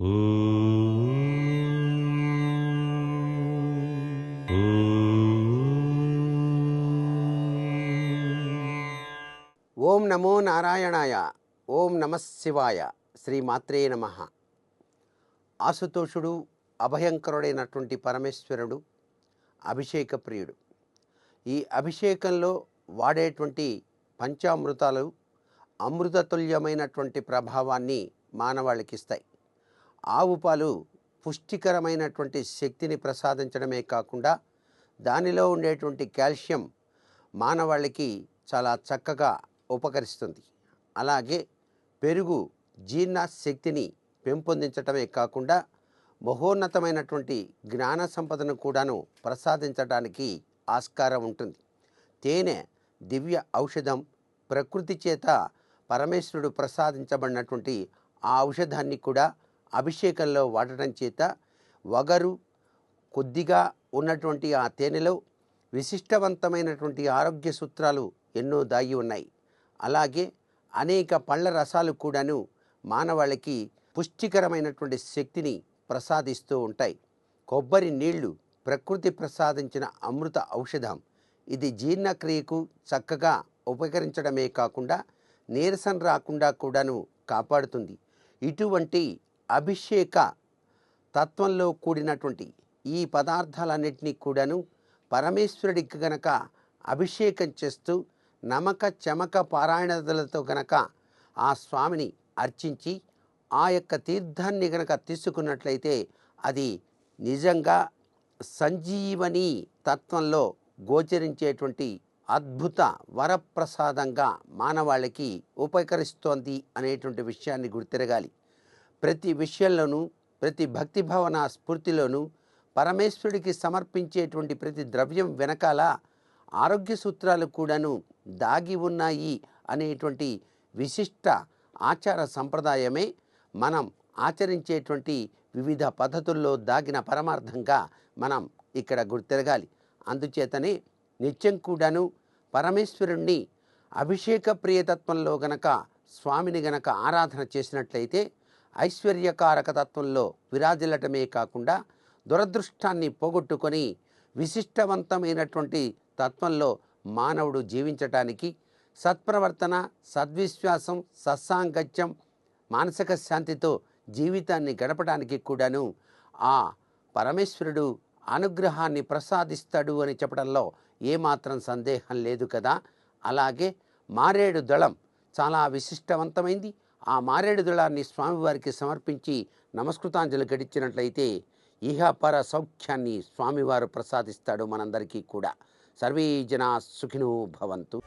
ఓం నమో నారాయణాయ ఓం నమ శివాయ శ్రీమాత్రే నమ. ఆశుతోషుడు అభయంకరుడైనటువంటి పరమేశ్వరుడు అభిషేక ప్రియుడు ఈ అభిషేకంలో వాడేటువంటి పంచామృతాలు అమృతతుల్యమైనటువంటి ప్రభావాన్ని మానవాళికిస్తాయి. ఆవు పాలు పుష్టికరమైనటువంటి శక్తిని ప్రసాదించడమే కాకుండా దానిలో ఉండేటువంటి కాల్షియం మానవాళికి చాలా చక్కగా ఉపకరిస్తుంది. అలాగే పెరుగు జీర్ణ శక్తిని పెంపొందించటమే కాకుండా మహోన్నతమైనటువంటి జ్ఞాన సంపదను కూడాను ప్రసాదించడానికి ఆస్కారం ఉంటుంది. తేనె దివ్య ఔషధం ప్రకృతి చేత పరమేశ్వరుడు ప్రసాదించబడినటువంటి ఆ ఔషధాన్ని కూడా అభిషేకంలో వాడటం చేత వగరు కొద్దిగా ఉన్నటువంటి ఆ తేనెలో విశిష్టవంతమైనటువంటి ఆరోగ్య సూత్రాలు ఎన్నో దాగి ఉన్నాయి. అలాగే అనేక పళ్ళ రసాలు కూడాను మానవాళికి పుష్టికరమైనటువంటి శక్తిని ప్రసాదిస్తూ ఉంటాయి. కొబ్బరి నీళ్ళు ప్రకృతి ప్రసాదించిన అమృత ఔషధం. ఇది జీర్ణక్రియకు చక్కగా ఉపకరించడమే కాకుండా నీరసం రాకుండా కూడాను కాపాడుతుంది. ఇటువంటి అభిషేక తత్వంలో కూడినటువంటి ఈ పదార్థాలన్నింటినీ కూడాను పరమేశ్వరుడికి గనక అభిషేకం చేస్తూ నమక చమక పారాయణతలతో గనక ఆ స్వామిని అర్చించి ఆ యొక్క తీర్థాన్ని గనక తీసుకున్నట్లయితే అది నిజంగా సంజీవని తత్వంలో గోచరించేటువంటి అద్భుత వరప్రసాదంగా మానవాళికి ఉపకరిస్తోంది అనేటువంటి విషయాన్ని గుర్తిరగాలి. ప్రతి విషయంలోనూ ప్రతి భక్తిభావన స్ఫూర్తిలోనూ పరమేశ్వరుడికి సమర్పించేటువంటి ప్రతి ద్రవ్యం వెనకాల ఆరోగ్య సూత్రాలు కూడాను దాగి ఉన్నాయి అనేటువంటి విశిష్ట ఆచార సంప్రదాయమే మనం ఆచరించేటువంటి వివిధ పద్ధతుల్లో దాగిన పరమార్థంగా మనం ఇక్కడ గుర్తిరగాలి. అందుచేతనే నిత్యం కూడాను పరమేశ్వరుణ్ణి అభిషేక ప్రియతత్వంలో గనక స్వామిని గనక ఆరాధన చేసినట్లయితే ఐశ్వర్యకారక తత్వంలో విరాజిల్లటమే కాకుండా దురదృష్టాన్ని పోగొట్టుకొని విశిష్టవంతమైనటువంటి తత్వంలో మానవుడు జీవించటానికి సత్ప్రవర్తన సద్విశ్వాసం సత్సాంగత్యం మానసిక శాంతితో జీవితాన్ని గడపడానికి కూడాను ఆ పరమేశ్వరుడు అనుగ్రహాన్ని ప్రసాదిస్తాడు అని చెప్పడంలో ఏమాత్రం సందేహం లేదు కదా. అలాగే మారేడు దళం చాలా విశిష్టవంతమైంది. ఆ మారేడు దళాన్ని స్వామివారికి సమర్పించి నమస్కృతాంజలి గడిచినట్లయితే ఇహపర సౌఖ్యాన్ని స్వామివారు ప్రసాదిస్తాడు మనందరికీ కూడా. సర్వే జనా సుఖినో భవంతు.